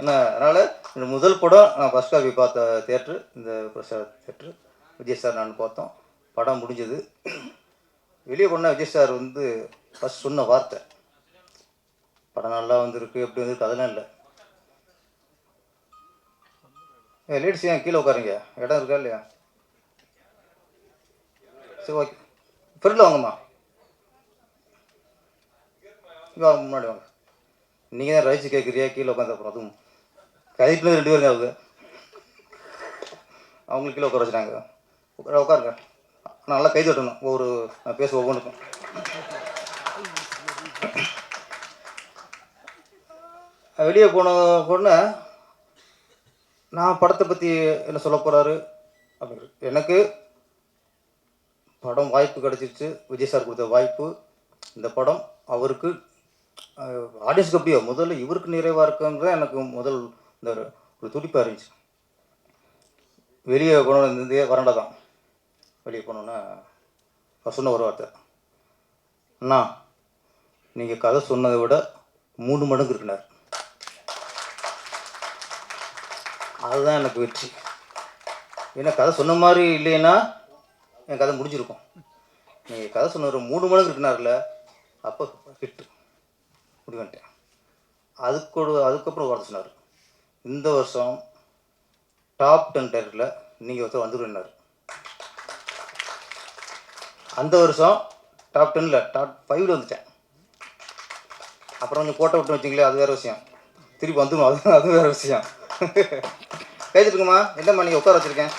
என்ன அதனால் முதல் படம் நான் ஃபஸ்ட் காப்பி பார்த்த தேட்ரு இந்த பிரசாத் தேட்ரு விஜய் சார் நான் பார்த்தோம். படம் முடிஞ்சது. வெளியே போனால் விஜய் சார் வந்து ஃபஸ்ட் சொன்ன வார்த்தை படம் நல்லா வந்திருக்கு எப்படி வந்திருக்கு அதெல்லாம் இல்லை. ஏ லேடிஸ் ஏன் கீழே உட்காருங்க? இடம் இருக்கா இல்லையா? சரி ஓகே ஃப்ரெண்டில் வாங்கம்மா. வாங்க முன்னாடி வாங்க. நீங்கள் தான் ரைஸ் கேட்குறியா கீழே உட்காந்து அப்புறம் அதுவும். கதைக்குள்ள ரெண்டு பேருங்க அவங்க அவங்களுக்கு கீழே உட்கார வச்சுட்டாங்க. உட்கார உட்காருங்க. நல்லா கை தட்டணும். ஒவ்வொரு நான் பேச ஒவ்வொன்றுக்கும். வெளியே போன பொண்ணு நான் படத்தை பற்றி என்ன சொல்ல போகிறாரு அப்படிங்கிறது. எனக்கு படம் வாய்ப்பு கிடச்சிருச்சு. விஜய் சார் கொடுத்த வாய்ப்பு. இந்த படம் அவருக்கு ஆடியன்ஸுக்கு எப்படியோ முதல்ல இவருக்கு நிறைவாக இருக்குங்கிறது எனக்கு முதல் இந்த ஒரு- ஒரு துடிப்பாக இருந்துச்சு. வெளியே போனோன்னு இந்த வரண்டா தான். வெளியே போனோன்னே சொன்ன ஒரு வார்த்தை. அண்ணா நீங்கள் கதை சொன்னதை விட மூணு மடங்கு இருக்கினார் அதுதான் எனக்கு வெற்றி. ஏன்னா கதை சொன்ன மாதிரி இல்லைன்னா என் கதை முடிஞ்சிருக்கும். நீங்கள் கதை சொன்ன ஒரு மூணு மடங்கு இருக்குனார்ல அப்போ ஹிட்டு முடிவன்ட்டேன். அதுக்கு அதுக்கப்புறம் வார்த்தை சொன்னார். இந்த வருஷம் டாப் டென் டேரக்டில் நீங்கள் ஒருத்தர் வந்துருந்தார். அந்த வருஷம் டாப் டென்னில் டாப் ஃபைவ்ல வந்துட்டேன். அப்புறம் கொஞ்சம் கோட்டை விட்டு வச்சிங்களே அது வேறு விஷயம். திருப்பி வந்துடும் அது அது வேறு விஷயம். பேசிட்டுருக்குமா என்னம்மா நீங்கள் உட்கார வச்சுருக்கேன்?